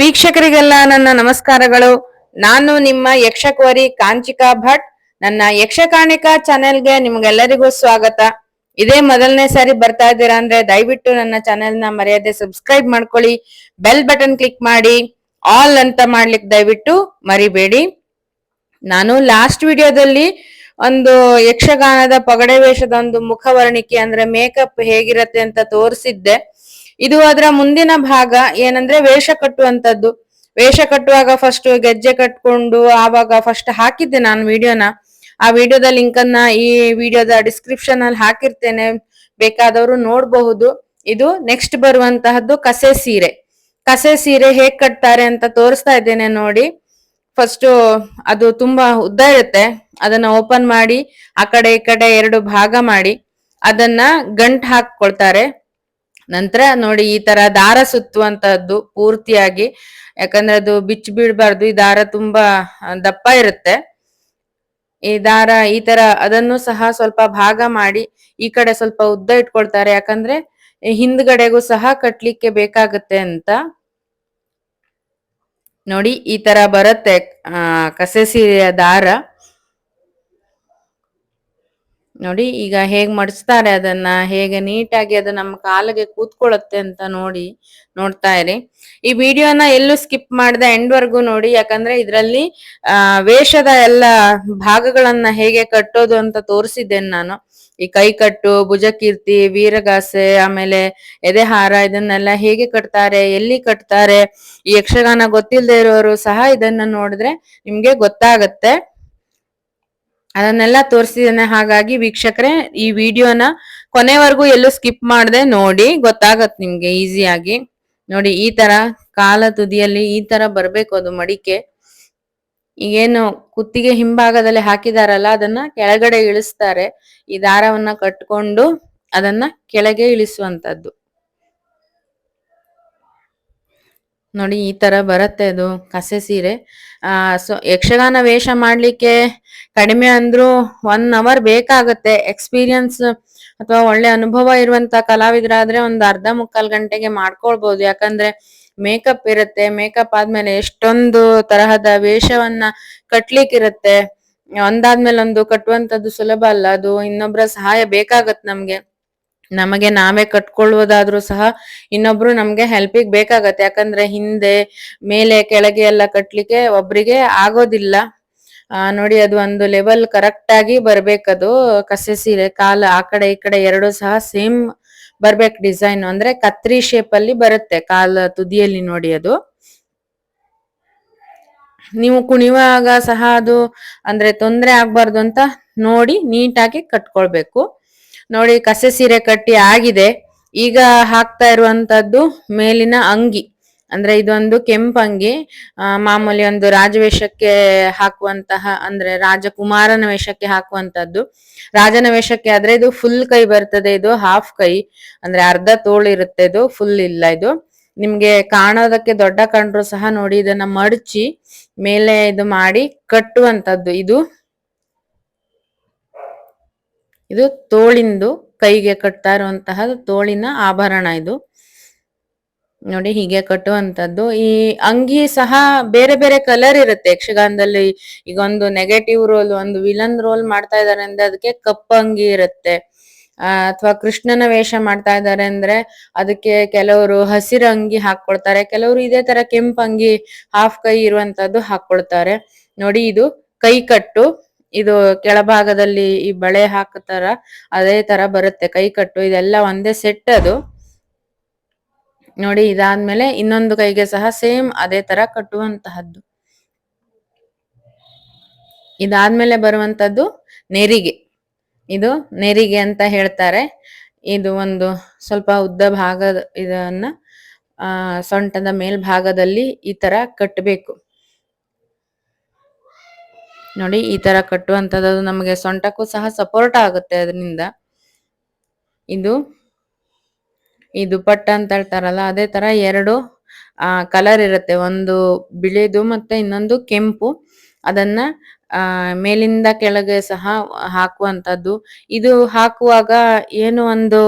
ವೀಕ್ಷಕರಿಗೆಲ್ಲ ನನ್ನ ನಮಸ್ಕಾರಗಳು. ನಾನು ನಿಮ್ಮ ಯಕ್ಷಕವರಿ ಕಾಂಚಿಕಾ ಭಟ್. ನನ್ನ ಯಕ್ಷಕಾಣಿಕಾ ಚಾನೆಲ್ಗೆ ನಿಮ್ಗೆಲ್ಲರಿಗೂ ಸ್ವಾಗತ. ಇದೇ ಮೊದಲನೇ ಸಾರಿ ಬರ್ತಾ ಇದ್ದೀರಾ ಅಂದ್ರೆ ದಯವಿಟ್ಟು ನನ್ನ ಚಾನೆಲ್ನ ಮರ್ಯಾದೆ ಸಬ್ಸ್ಕ್ರೈಬ್ ಮಾಡ್ಕೊಳ್ಳಿ. ಬೆಲ್ ಬಟನ್ ಕ್ಲಿಕ್ ಮಾಡಿ. ಆಲ್ ಅಂತ ಮಾಡ್ಲಿಕ್ಕೆ ದಯವಿಟ್ಟು ಮರಿಬೇಡಿ. ನಾನು ಲಾಸ್ಟ್ ವಿಡಿಯೋದಲ್ಲಿ ಒಂದು ಯಕ್ಷಗಾನದ ಪಗಡೆ ವೇಷದ ಒಂದು ಮುಖವರ್ಣಿಕೆ ಅಂದ್ರೆ ಮೇಕಪ್ ಹೇಗಿರತ್ತೆ ಅಂತ ತೋರಿಸಿದ್ದೆ. ಇದು ಅದರ ಮುಂದಿನ ಭಾಗ, ಏನಂದ್ರೆ ವೇಷ ಕಟ್ಟುವಂತದ್ದು ವೇಷ ಕಟ್ಟುವಾಗ ಫಸ್ಟ್ ಗೆಜ್ಜೆ ಕಟ್ಕೊಂಡು ಆವಾಗ ಫಸ್ಟ್ ಹಾಕಿದ್ದೆ ನಾನು ವಿಡಿಯೋನ ಆ ವಿಡಿಯೋದ ಲಿಂಕ್ ಅನ್ನ ಈ ವಿಡಿಯೋದ ಡಿಸ್ಕ್ರಿಪ್ಷನ್ ಅಲ್ಲಿ ಹಾಕಿರ್ತೇನೆ. ಬೇಕಾದವರು ನೋಡಬಹುದು. ಇದು ನೆಕ್ಸ್ಟ್ ಬರುವಂತಹದ್ದು ಕಸೆ ಸೀರೆ. ಕಸೆ ಸೀರೆ ಹೇಗ್ ಕಟ್ತಾರೆ ಅಂತ ತೋರಿಸ್ತಾ ಇದ್ದೇನೆ ನೋಡಿ. ಫಸ್ಟ್ ಅದು ತುಂಬಾ ಉದ್ದ ಇರುತ್ತೆ. ಅದನ್ನ ಓಪನ್ ಮಾಡಿ, ಆ ಕಡೆ ಈ ಕಡೆ ಎರಡು ಭಾಗ ಮಾಡಿ. ಅದನ್ನ ಗಂಟ್ ಹಾಕೊಳ್ತಾರೆ ನಂತರ ನೋಡಿ ಈ ತರ ದಾರ ಸುತ್ತುವಂತಹದ್ದು ಪೂರ್ತಿಯಾಗಿ, ಯಾಕಂದ್ರೆ ಅದು ಬಿಚ್ಚಿ ಬೀಳ್ಬಾರ್ದು ಈ ದಾರ ತುಂಬಾ ದಪ್ಪ ಇರುತ್ತೆ. ಈ ದಾರ, ಈ ತರ ಅದನ್ನು ಸಹ ಸ್ವಲ್ಪ ಭಾಗ ಮಾಡಿ ಈ ಕಡೆ ಸ್ವಲ್ಪ ಉದ್ದ ಇಟ್ಕೊಳ್ತಾರೆ. ಯಾಕಂದ್ರೆ ಹಿಂದ್ಗಡೆಗೂ ಸಹ ಕಟ್ಲಿಕ್ಕೆ ಬೇಕಾಗುತ್ತೆ ಅಂತ. ನೋಡಿ ಈ ತರ ಬರುತ್ತೆ, ಆ ಕಸೆ ಸೀರೆಯ ದಾರ. ನೋಡಿ, ಈಗ ಹೇಗ್ ಮಡಿಸ್ತಾರೆ ಅದನ್ನ, ಹೇಗೆ ನೀಟಾಗಿ ಅದು ನಮ್ಮ ಕಾಲಿಗೆ ಕೂತ್ಕೊಳ್ಳುತ್ತೆ ಅಂತ ನೋಡಿ ನೋಡ್ತಾ ಇರಿ. ಈ ವಿಡಿಯೋನ ಎಲ್ಲೂ ಸ್ಕಿಪ್ ಮಾಡದೆ ಎಂಡ್ ವರ್ಗು ನೋಡಿ, ಯಾಕಂದ್ರೆ ಇದರಲ್ಲಿ, ಆ, ವೇಷದ ಎಲ್ಲ ಭಾಗಗಳನ್ನ ಹೇಗೆ ಕಟ್ಟೋದು ಅಂತ ತೋರಿಸಿದ್ದೇನೆ ನಾನು. ಈ ಕೈಕಟ್ಟು, ಭುಜಕೀರ್ತಿ, ವೀರಗಾಸೆ, ಆಮೇಲೆ ಎದೆಹಾರ ಇದನ್ನೆಲ್ಲ ಹೇಗೆ ಕಟ್ತಾರೆ, ಎಲ್ಲಿ ಕಟ್ತಾರೆ, ಈ ಯಕ್ಷಗಾನ ಗೊತ್ತಿಲ್ಲದೆ ಇರೋರು ಸಹ ಇದನ್ನ ನೋಡಿದ್ರೆ ನಿಮ್ಗೆ ಗೊತ್ತಾಗತ್ತೆ. ಅದನ್ನೆಲ್ಲ ತೋರಿಸಿದ್ದೇನೆ. ಹಾಗಾಗಿ ವೀಕ್ಷಕರೇ, ಈ ವಿಡಿಯೋನ ಕೊನೆವರೆಗೂ ಎಲ್ಲೂ ಸ್ಕಿಪ್ ಮಾಡದೆ ನೋಡಿ, ಗೊತ್ತಾಗತ್ ನಿಮ್ಗೆ ಈಸಿಯಾಗಿ. ನೋಡಿ, ಈ ತರ ಕಾಲ ತುದಿಯಲ್ಲಿ ಈ ತರ ಬರ್ಬೇಕು ಅದು ಮಡಿಕೆ. ಈಗೇನು ಕುತ್ತಿಗೆ ಹಿಂಭಾಗದಲ್ಲಿ ಹಾಕಿದಾರಲ್ಲ, ಅದನ್ನ ಕೆಳಗಡೆ ಇಳಿಸ್ತಾರೆ. ಈ ದಾರವನ್ನ ಕಟ್ಕೊಂಡು ಅದನ್ನ ಕೆಳಗೆ ಇಳಿಸುವಂತದ್ದು. ನೋಡಿ, ಈ ತರ ಬರುತ್ತೆ ಅದು ಕಸೆ ಸೀರೆ. ಆ, ಸೊ, ಯಕ್ಷಗಾನ ವೇಷ ಮಾಡ್ಲಿಕ್ಕೆ ಕಡಿಮೆ ಅಂದ್ರೂ ಒನ್ ಅವರ್ ಬೇಕಾಗತ್ತೆ. ಎಕ್ಸ್ಪೀರಿಯನ್ಸ್ ಅಥವಾ ಒಳ್ಳೆ ಅನುಭವ ಇರುವಂತ ಕಲಾವಿದರಾದ್ರೆ ಒಂದ್ ಅರ್ಧ ಮುಕ್ಕಾಲ್ ಗಂಟೆಗೆ ಮಾಡ್ಕೊಳ್ಬಹುದು ಯಾಕಂದ್ರೆ ಮೇಕಪ್ ಇರುತ್ತೆ ಮೇಕಪ್ ಆದ್ಮೇಲೆ ಎಷ್ಟೊಂದು ತರಹದ ವೇಷವನ್ನ ಕಟ್ಲಿಕ್ಕಿರುತ್ತೆ. ಒಂದಾದ್ಮೇಲೆ ಒಂದು ಕಟ್ಟುವಂತದ್ದು ಸುಲಭ ಅಲ್ಲ, ಅದು ಇನ್ನೊಬ್ಬರ ಸಹಾಯ ಬೇಕಾಗತ್ ನಮ್ಗೆ. ನಮಗೆ ನಾವೇ ಕಟ್ಕೊಳ್ಳುವುದಾದ್ರೂ ಸಹ ಇನ್ನೊಬ್ರು ನಮ್ಗೆ ಹೆಲ್ಪಿಗೆ ಬೇಕಾಗತ್ತೆ. ಯಾಕಂದ್ರೆ ಹಿಂದೆ ಮೇಲೆ ಕೆಳಗೆ ಎಲ್ಲ ಕಟ್ಲಿಕ್ಕೆ ಒಬ್ರಿಗೆ ಆಗೋದಿಲ್ಲ. ಆ, ನೋಡಿ ಅದು ಒಂದು ಲೆವೆಲ್ ಕರೆಕ್ಟ್ ಆಗಿ ಬರ್ಬೇಕದು. ಕಸೆ ಸೀರೆ, ಕಾಲ, ಆ ಕಡೆ ಈ ಕಡೆ ಎರಡು ಸಹ ಸೇಮ್ ಬರ್ಬೇಕು ಡಿಸೈನ್ ಅಂದ್ರೆ ಕತ್ರಿ ಶೇಪ್ ಅಲ್ಲಿ ಬರುತ್ತೆ ಕಾಲ ತುದಿಯಲ್ಲಿ ನೋಡಿ ಅದು. ನೀವು ಕುಣಿಯುವಾಗ ಸಹ ಅದು ಅಂದ್ರೆ ತೊಂದ್ರೆ ಆಗ್ಬಾರ್ದು ಅಂತ ನೋಡಿ ನೀಟಾಗಿ ಕಟ್ಕೊಳ್ಬೇಕು. ನೋಡಿ ಕಸೆ ಸೀರೆ ಕಟ್ಟಿ ಆಗಿದೆ. ಈಗ ಹಾಕ್ತಾ ಇರುವಂತದ್ದು ಮೇಲಿನ ಅಂಗಿ. ಅಂದ್ರೆ ಇದೊಂದು ಕೆಂಪಂಗಿ ಆ, ಮಾಮೂಲಿ ಒಂದು ರಾಜವೇಷಕ್ಕೆ ಹಾಕುವಂತಹ ಅಂದ್ರೆ ರಾಜಕುಮಾರನ ವೇಷಕ್ಕೆ ಹಾಕುವಂತದ್ದು. ರಾಜನ ವೇಷಕ್ಕೆ ಆದ್ರೆ ಇದು ಫುಲ್ ಕೈ ಬರ್ತದೆ ಇದು ಹಾಫ್ ಕೈ. ಅಂದ್ರೆ ಅರ್ಧ ತೋಳು ಇರುತ್ತೆ ಇದು ಫುಲ್ ಇಲ್ಲ ಇದು. ನಿಮ್ಗೆ ಕಾಣೋದಕ್ಕೆ ದೊಡ್ಡ ಕಂಡ್ರು ಸಹ ನೋಡಿ ಇದನ್ನ ಮಡಚಿ ಮೇಲೆ ಇದು ಮಾಡಿ ಕಟ್ಟುವಂತದ್ದು ಇದು. ಇದು ತೋಳಿಂದು ಕೈಗೆ ಕಟ್ತಾ ಇರುವಂತಹ ತೋಳಿನ ಆಭರಣ ಇದು. ನೋಡಿ ಹೀಗೆ ಕಟ್ಟುವಂತದ್ದು ಈ ಅಂಗಿ ಸಹ ಬೇರೆ ಬೇರೆ ಕಲರ್ ಇರುತ್ತೆ. ಯಕ್ಷಗಾನದಲ್ಲಿ ಈಗ ಒಂದು ನೆಗೆಟಿವ್ ರೋಲ್ ಒಂದು ವಿಲನ್ ರೋಲ್ ಮಾಡ್ತಾ ಇದಾರೆ ಅಂದ್ರೆ ಅದಕ್ಕೆ ಕಪ್ಪು ಅಂಗಿ ಇರುತ್ತೆ. ಅಥವಾ ಕೃಷ್ಣನ ವೇಷ ಮಾಡ್ತಾ ಇದ್ದಾರೆ ಅಂದ್ರೆ ಅದಕ್ಕೆ ಕೆಲವರು ಹಸಿರು ಅಂಗಿ ಹಾಕೊಳ್ತಾರೆ ಕೆಲವರು ಇದೇ ತರ ಕೆಂಪು ಅಂಗಿ ಹಾಫ್ ಕೈ ಇರುವಂತದ್ದು ಹಾಕೊಳ್ತಾರೆ ನೋಡಿ ಇದು ಕೈ ಕಟ್ಟು ಇದು ಕೆಳಭಾಗದಲ್ಲಿ ಈ ಬಳೆ ಹಾಕತರ ಅದೇ ತರ ಬರುತ್ತೆ, ಕೈ ಕಟ್ಟು, ಇದೆಲ್ಲ ಒಂದೇ ಸೆಟ್ ಅದು. ನೋಡಿ, ಇದಾದ್ಮೇಲೆ ಇನ್ನೊಂದು ಕೈಗೆ ಸಹ ಸೇಮ್ ಅದೇ ತರ ಕಟ್ಟುವಂತಹದ್ದು. ಇದಾದ್ಮೇಲೆ ಬರುವಂತದ್ದು ನೆರಿಗೆ. ಇದು ನೆರಿಗೆ ಅಂತ ಹೇಳ್ತಾರೆ. ಇದು ಒಂದು ಸ್ವಲ್ಪ ಉದ್ದ ಭಾಗ ಇದನ್ನ ಸೊಂಟದ ಮೇಲ್ಭಾಗದಲ್ಲಿ ಈ ತರ ಕಟ್ಟಬೇಕು. ನೋಡಿ, ಈ ತರ ಕಟ್ಟುವಂತದ್ದು ನಮಗೆ ಸೊಂಟಕ್ಕೂ ಸಹ ಸಪೋರ್ಟ್ ಆಗುತ್ತೆ ಅದರಿಂದ. ಇದು, ಈ ದುಪಟ್ಟ ಅಂತ ಹೇಳ್ತಾರಲ್ಲ, ಅದೇ ತರ ಎರಡು, ಆ ಕಲರ್ ಇರುತ್ತೆ. ಒಂದು ಬಿಳಿದು ಮತ್ತೆ ಇನ್ನೊಂದು ಕೆಂಪು. ಅದನ್ನ ಮೇಲಿಂದ ಕೆಳಗೆ ಸಹ ಹಾಕುವಂತದ್ದು. ಇದು ಹಾಕುವಾಗ ಏನು ಒಂದು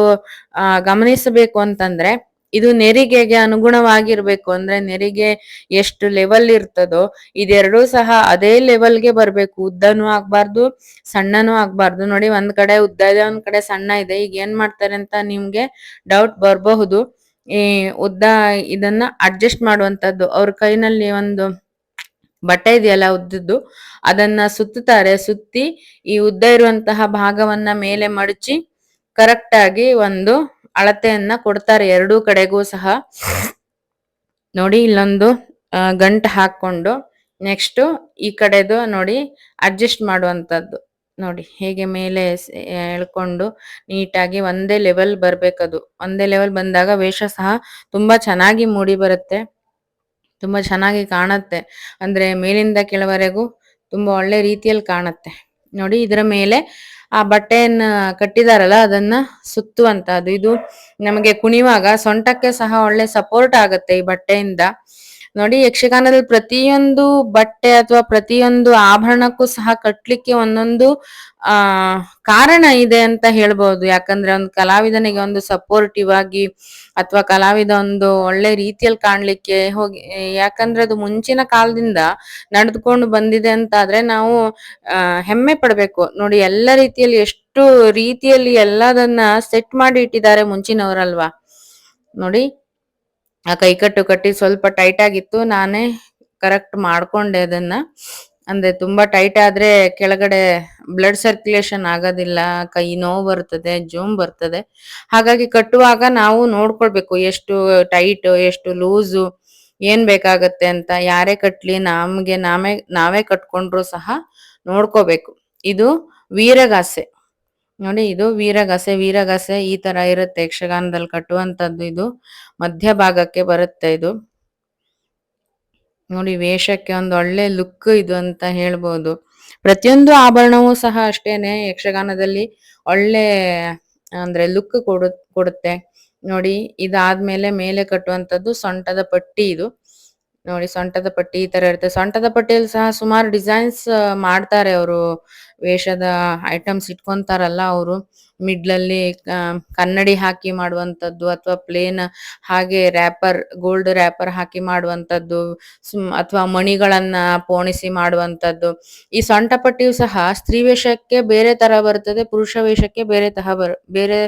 ಗಮನಿಸಬೇಕು ಅಂತಂದ್ರೆ ಇದು ನೆರಿಗೆಗೆ ಅನುಗುಣವಾಗಿರ್ಬೇಕು ಅಂದ್ರೆ ನೆರಿಗೆ ಎಷ್ಟು ಲೆವೆಲ್ ಇರ್ತದೋ ಇದೆರಡೂ ಸಹ ಅದೇ ಲೆವೆಲ್ಗೆ ಬರ್ಬೇಕು. ಉದ್ದನೂ ಆಗ್ಬಾರ್ದು, ಸಣ್ಣನೂ ಆಗ್ಬಾರ್ದು. ನೋಡಿ ಒಂದ್ ಕಡೆ ಉದ್ದ ಇದೆ, ಒಂದ್ ಕಡೆ ಸಣ್ಣ ಇದೆ. ಈಗ ಏನ್ ಮಾಡ್ತಾರೆ ಅಂತ ನಿಮ್ಗೆ ಡೌಟ್ ಬರಬಹುದು. ಈ ಉದ್ದ ಇದನ್ನ ಅಡ್ಜಸ್ಟ್ ಮಾಡುವಂತದ್ದು. ಅವ್ರ ಕೈನಲ್ಲಿ ಒಂದು ಬಟ್ಟೆ ಇದೆಯಲ್ಲ ಉದ್ದದ್ದು, ಅದನ್ನ ಸುತ್ತುತ್ತಾರೆ. ಸುತ್ತಿ ಈ ಉದ್ದ ಇರುವಂತಹ ಭಾಗವನ್ನ ಮೇಲೆ ಮಡಚಿ ಕರೆಕ್ಟ್ ಆಗಿ ಒಂದು ಅಳತೆಯನ್ನ ಕೊಡ್ತಾರೆ ಎರಡೂ ಕಡೆಗೂ ಸಹ. ನೋಡಿ ಇಲ್ಲೊಂದು ಗಂಟು ಹಾಕೊಂಡು ನೆಕ್ಸ್ಟ್ ಈ ಕಡೆದು ನೋಡಿ ಅಡ್ಜಸ್ಟ್ ಮಾಡುವಂತದ್ದು. ನೋಡಿ ಹೇಗೆ ಮೇಲೆ ಎಳ್ಕೊಂಡು ನೀಟಾಗಿ ಒಂದೇ ಲೆವೆಲ್ ಬರ್ಬೇಕದು. ಒಂದೇ ಲೆವೆಲ್ ಬಂದಾಗ ವೇಷ ಸಹ ತುಂಬಾ ಚೆನ್ನಾಗಿ ಮೂಡಿ ಬರುತ್ತೆ. ತುಂಬಾ ಚೆನ್ನಾಗಿ ಕಾಣತ್ತೆ. ಅಂದ್ರೆ ಮೇಲಿಂದ ಕೆಳವರೆಗೂ ತುಂಬಾ ಒಳ್ಳೆ ರೀತಿಯಲ್ಲಿ ಕಾಣತ್ತೆ. ನೋಡಿ ಇದರ ಮೇಲೆ ಆ ಬಟ್ಟೆಯನ್ನ ಕಟ್ಟಿದಾರಲ್ಲ, ಅದನ್ನ ಸುತ್ತುವಂತಹದ್ದು. ಇದು ನಮಗೆ ಕುಣಿವಾಗ ಸೊಂಟಕ್ಕೆ ಸಹ ಒಳ್ಳೆ ಸಪೋರ್ಟ್ ಆಗುತ್ತೆ ಈ ಬಟ್ಟೆಯಿಂದ. ನೋಡಿ ಯಕ್ಷಗಾನದಲ್ಲಿ ಪ್ರತಿಯೊಂದು ಬಟ್ಟೆ ಅಥವಾ ಪ್ರತಿಯೊಂದು ಆಭರಣಕ್ಕೂ ಸಹ ಕಟ್ಲಿಕ್ಕೆ ಒಂದೊಂದು, ಆ, ಕಾರಣ ಇದೆ ಅಂತ ಹೇಳ್ಬಹುದು ಯಾಕಂದ್ರೆ ಒಂದು ಕಲಾವಿದನಿಗೆ ಒಂದು ಸಪೋರ್ಟಿವ್ ಆಗಿ ಅಥವಾ ಕಲಾವಿದ ಒಂದು ಒಳ್ಳೆ ರೀತಿಯಲ್ಲಿ ಕಾಣ್ಲಿಕ್ಕೆ ಹೋಗಿ, ಯಾಕಂದ್ರೆ ಅದು ಮುಂಚಿನ ಕಾಲದಿಂದ ನಡೆದುಕೊಂಡು ಬಂದಿದೆ ಅಂತ ಆದ್ರೆ ನಾವು ಹೆಮ್ಮೆ ಪಡ್ಬೇಕು. ನೋಡಿ ಎಲ್ಲ ರೀತಿಯಲ್ಲಿ ಎಷ್ಟು ರೀತಿಯಲ್ಲಿ ಎಲ್ಲದನ್ನ ಸೆಟ್ ಮಾಡಿ ಇಟ್ಟಿದ್ದಾರೆ ಮುಂಚಿನವರಲ್ವಾ. ನೋಡಿ ಆ ಕೈಕಟ್ಟು ಕಟ್ಟಿ ಸ್ವಲ್ಪ ಟೈಟ್ ಆಗಿತ್ತು, ನಾನೇ ಕರೆಕ್ಟ್ ಮಾಡ್ಕೊಂಡೆ ಅದನ್ನ. ಅಂದ್ರೆ ತುಂಬಾ ಟೈಟ್ ಆದ್ರೆ ಕೆಳಗಡೆ ಬ್ಲಡ್ ಸರ್ಕ್ಯುಲೇಷನ್ ಆಗೋದಿಲ್ಲ, ಕೈ ನೋವು ಬರ್ತದೆ ಜೂಮ್ ಬರ್ತದೆ. ಹಾಗಾಗಿ ಕಟ್ಟುವಾಗ ನಾವು ನೋಡ್ಕೊಳ್ಬೇಕು, ಎಷ್ಟು ಟೈಟ್ ಎಷ್ಟು ಲೂಸು ಏನ್ ಬೇಕಾಗತ್ತೆ ಅಂತ. ಯಾರೇ ಕಟ್ಲಿ, ನಮ್ಗೆ ನಾವೇ ನಾವೇ ಕಟ್ಕೊಂಡ್ರು ಸಹ ನೋಡ್ಕೋಬೇಕು. ಇದು ವೀರಗಾಸೆ. ನೋಡಿ ಇದು ವೀರಗಾಸೆ ವೀರಗಾಸೆ ಈ ತರ ಇರುತ್ತೆ ಯಕ್ಷಗಾನದಲ್ಲಿ ಕಟ್ಟುವಂತದ್ದು ಇದು. ಮಧ್ಯ ಭಾಗಕ್ಕೆ ಬರುತ್ತೆ ಇದು. ನೋಡಿ ವೇಷಕ್ಕೆ ಒಂದು ಒಳ್ಳೆ ಲುಕ್ ಇದು ಅಂತ ಹೇಳ್ಬೋದು. ಪ್ರತಿಯೊಂದು ಆಭರಣವೂ ಸಹ ಅಷ್ಟೇನೆ ಯಕ್ಷಗಾನದಲ್ಲಿ ಒಳ್ಳೆ, ಅಂದ್ರೆ ಲುಕ್ ಕೊಡು, ಕೊಡುತ್ತೆ. ನೋಡಿ ಇದಾದ್ಮೇಲೆ ಮೇಲೆ ಕಟ್ಟುವಂತದ್ದು ಸೊಂಟದ ಪಟ್ಟಿ ಇದು. ನೋಡಿ ಸೊಂಟದ ಪಟ್ಟಿ ಈ ತರ ಇರುತ್ತೆ. ಸೊಂಟದ ಪಟ್ಟಿಯಲ್ಲಿ ಸಹ ಸುಮಾರು ಡಿಸೈನ್ಸ್ ಮಾಡ್ತಾರೆ ಅವರು. ವೇಷದ ಐಟಮ್ಸ್ ಇಟ್ಕೊಂತಾರಲ್ಲ ಅವರು. ಮಿಡ್ಲಲ್ಲಿ ಕನ್ನಡಿ ಹಾಕಿ ಮಾಡುವಂತದ್ದು ಅಥವಾ ಪ್ಲೇನ್ ಹಾಗೆ ರ್ಯಾಪರ್ ಗೋಲ್ಡ್ ರ್ಯಾಪರ್ ಹಾಕಿ ಮಾಡುವಂತದ್ದು, ಸುಮ್, ಅಥವಾ ಮಣಿಗಳನ್ನ ಪೋಣಿಸಿ ಮಾಡುವಂತದ್ದು. ಈ ಸೊಂಟಪಟ್ಟಿಯು ಸಹ ಸ್ತ್ರೀ ವೇಷಕ್ಕೆ ಬೇರೆ ತರ ಬರ್ತದೆ, ಪುರುಷ ವೇಷಕ್ಕೆ ಬೇರೆ ತರ ಬರ್, ಬೇರೆ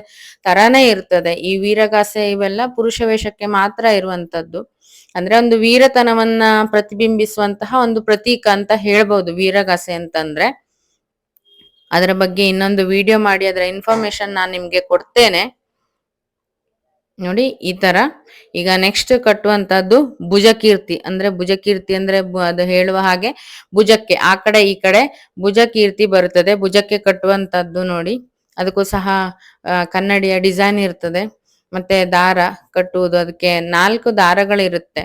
ತರಾನೇ ಇರ್ತದೆ. ಈ ವೀರಗಾಸೆ ಇವೆಲ್ಲ ಪುರುಷ ವೇಷಕ್ಕೆ ಮಾತ್ರ ಇರುವಂತದ್ದು. ಅಂದ್ರೆ ಒಂದು ವೀರತನವನ್ನ ಪ್ರತಿಬಿಂಬಿಸುವಂತಹ ಒಂದು ಪ್ರತೀಕ ಅಂತ ಹೇಳ್ಬಹುದು ವೀರಗಾಸೆ ಅಂತಂದ್ರೆ. ಅದರ ಬಗ್ಗೆ ಇನ್ನೊಂದು ವಿಡಿಯೋ ಮಾಡಿ, ಅದರ ಇನ್ಫಾರ್ಮೇಶನ್ ನಾನು ನಿಮ್ಗೆ ಕೊಡ್ತೇನೆ. ನೋಡಿ, ಈ ತರ. ಈಗ ನೆಕ್ಸ್ಟ್ ಕಟ್ಟುವಂತದ್ದು ಭುಜಕೀರ್ತಿ. ಅಂದ್ರೆ ಭುಜಕೀರ್ತಿ ಅಂದ್ರೆ ಅದು ಹೇಳುವ ಹಾಗೆ ಭುಜಕ್ಕೆ, ಆ ಕಡೆ, ಈ ಕಡೆ ಭುಜಕೀರ್ತಿ ಬರುತ್ತದೆ. ಭುಜಕ್ಕೆ ಕಟ್ಟುವಂತದ್ದು ನೋಡಿ. ಅದಕ್ಕೂ ಸಹ ಕನ್ನಡಿಯ ಡಿಸೈನ್ ಇರ್ತದೆ. ಮತ್ತೆ ದಾರ ಕಟ್ಟುವುದು. ಅದಕ್ಕೆ ನಾಲ್ಕು ದಾರಗಳಿರುತ್ತೆ.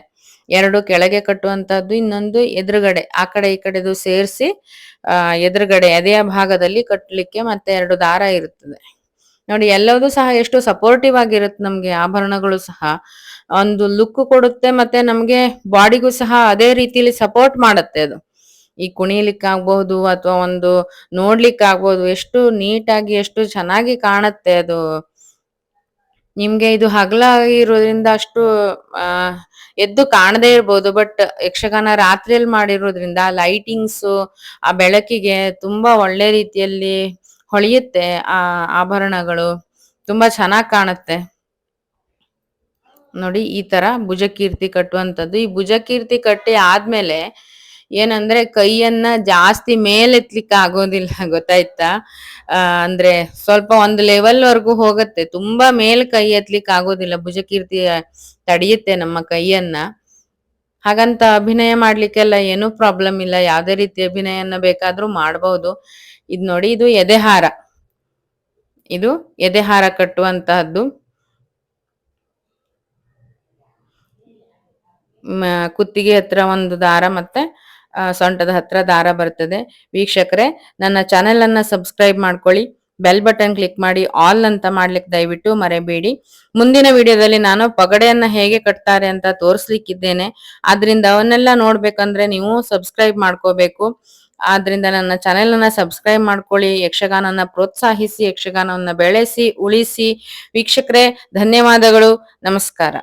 ಎರಡು ಕೆಳಗೆ ಕಟ್ಟುವಂತಹದ್ದು, ಇನ್ನೊಂದು ಎದುರುಗಡೆ, ಆ ಕಡೆ ಈ ಕಡೆದು ಸೇರಿಸಿ, ಆ, ಎದುರುಗಡೆ ಎದೆಯ ಭಾಗದಲ್ಲಿ ಕಟ್ಟಲಿಕ್ಕೆ ಮತ್ತೆ ಎರಡು ದಾರ ಇರುತ್ತದೆ. ನೋಡಿ ಎಲ್ಲವೂ ಸಹ ಎಷ್ಟು ಸಪೋರ್ಟಿವ್ ಆಗಿರುತ್ತೆ ನಮ್ಗೆ ಆಭರಣಗಳು ಸಹ. ಒಂದು ಲುಕ್ ಕೊಡುತ್ತೆ, ಮತ್ತೆ ನಮ್ಗೆ ಬಾಡಿಗೂ ಸಹ ಅದೇ ರೀತಿಯಲ್ಲಿ ಸಪೋರ್ಟ್ ಮಾಡುತ್ತೆ ಅದು. ಈ ಕುಣಿಲಿಕ್ಕಾಗ್ಬಹುದು ಅಥವಾ ಒಂದು ನೋಡ್ಲಿಕ್ಕಾಗ್ಬಹುದು, ಎಷ್ಟು ನೀಟಾಗಿ ಎಷ್ಟು ಚೆನ್ನಾಗಿ ಕಾಣುತ್ತೆ ಅದು. ನಿಮ್ಗೆ ಇದು ಹಗಲ ಇರೋದ್ರಿಂದ ಅಷ್ಟು ಎದ್ದು ಕಾಣದೇ ಇರ್ಬೋದು ಬಟ್ ಯಕ್ಷಗಾನ ರಾತ್ರಿಯಲ್ಲಿ ಮಾಡಿರೋದ್ರಿಂದ ಲೈಟಿಂಗ್ಸ್ ಆ ಬೆಳಕಿಗೆ ತುಂಬಾ ಒಳ್ಳೆ ರೀತಿಯಲ್ಲಿ ಹೊಳೆಯುತ್ತೆ, ಆ, ಆಭರಣಗಳು. ತುಂಬಾ ಚೆನ್ನಾಗಿ ಕಾಣುತ್ತೆ. ನೋಡಿ, ಈ ತರ ಭುಜಕೀರ್ತಿ ಕಟ್ಟುವಂತದ್ದು ಈ ಭುಜಕೀರ್ತಿ ಕಟ್ಟಿ ಆದ್ಮೇಲೆ ಏನಂದ್ರೆ ಕೈಯನ್ನ ಜಾಸ್ತಿ ಮೇಲೆತ್ಲಿಕ್ಕೆ ಆಗೋದಿಲ್ಲ, ಗೊತ್ತಾಯ್ತಾ? ಅಂದ್ರೆ ಸ್ವಲ್ಪ ಒಂದು ಲೆವೆಲ್ ವರ್ಗೂ ಹೋಗುತ್ತೆ. ತುಂಬಾ ಮೇಲ್ ಕೈ ಎತ್ಲಿಕ್ಕೆ ಆಗೋದಿಲ್ಲ. ಭುಜಕೀರ್ತಿ ತಡೆಯುತ್ತೆ ನಮ್ಮ ಕೈಯನ್ನ. ಹಾಗಂತ ಅಭಿನಯ ಮಾಡ್ಲಿಕ್ಕೆಲ್ಲ ಏನೂ ಪ್ರಾಬ್ಲಮ್ ಇಲ್ಲ. ಯಾವ್ದೇ ರೀತಿ ಅಭಿನಯನ್ನ ಬೇಕಾದ್ರೂ ಮಾಡಬಹುದು ಇದ್ ನೋಡಿ, ಇದು ಎದೆಹಾರ. ಇದು ಎದೆಹಾರ ಕಟ್ಟುವಂತಹದ್ದು. ಕುತ್ತಿಗೆ ಹತ್ರ ಒಂದು ದಾರ ಮತ್ತೆ ಸೊಂಟದ ಹತ್ರ ದಾರ ಬರ್ತದೆ. ವೀಕ್ಷಕರೇ, ನನ್ನ ಚಾನೆಲ್ ಅನ್ನ ಸಬ್ಸ್ಕ್ರೈಬ್ ಮಾಡ್ಕೊಳ್ಳಿ. ಬೆಲ್ ಬಟನ್ ಕ್ಲಿಕ್ ಮಾಡಿ, ಆಲ್ ಅಂತ ಮಾಡ್ಲಿಕ್ಕೆ ದಯವಿಟ್ಟು ಮರೆಯಬೇಡಿ. ಮುಂದಿನ ವಿಡಿಯೋದಲ್ಲಿ ನಾನು ಪಗಡೆಯನ್ನ ಹೇಗೆ ಕಟ್ತಾರೆ ಅಂತ ತೋರಿಸ್ಲಿಕ್ಕಿದ್ದೇನೆ. ಆದ್ರಿಂದ ಅವನ್ನೆಲ್ಲ ನೋಡ್ಬೇಕಂದ್ರೆ ನೀವು ಸಬ್ಸ್ಕ್ರೈಬ್ ಮಾಡ್ಕೋಬೇಕು. ಆದ್ರಿಂದ ನನ್ನ ಚಾನೆಲ್ ಅನ್ನ ಸಬ್ಸ್ಕ್ರೈಬ್ ಮಾಡ್ಕೊಳ್ಳಿ, ಯಕ್ಷಗಾನನ ಪ್ರೋತ್ಸಾಹಿಸಿ, ಯಕ್ಷಗಾನವನ್ನ ಬೆಳೆಸಿ, ಉಳಿಸಿ. ವೀಕ್ಷಕರೇ, ಧನ್ಯವಾದಗಳು. ನಮಸ್ಕಾರ.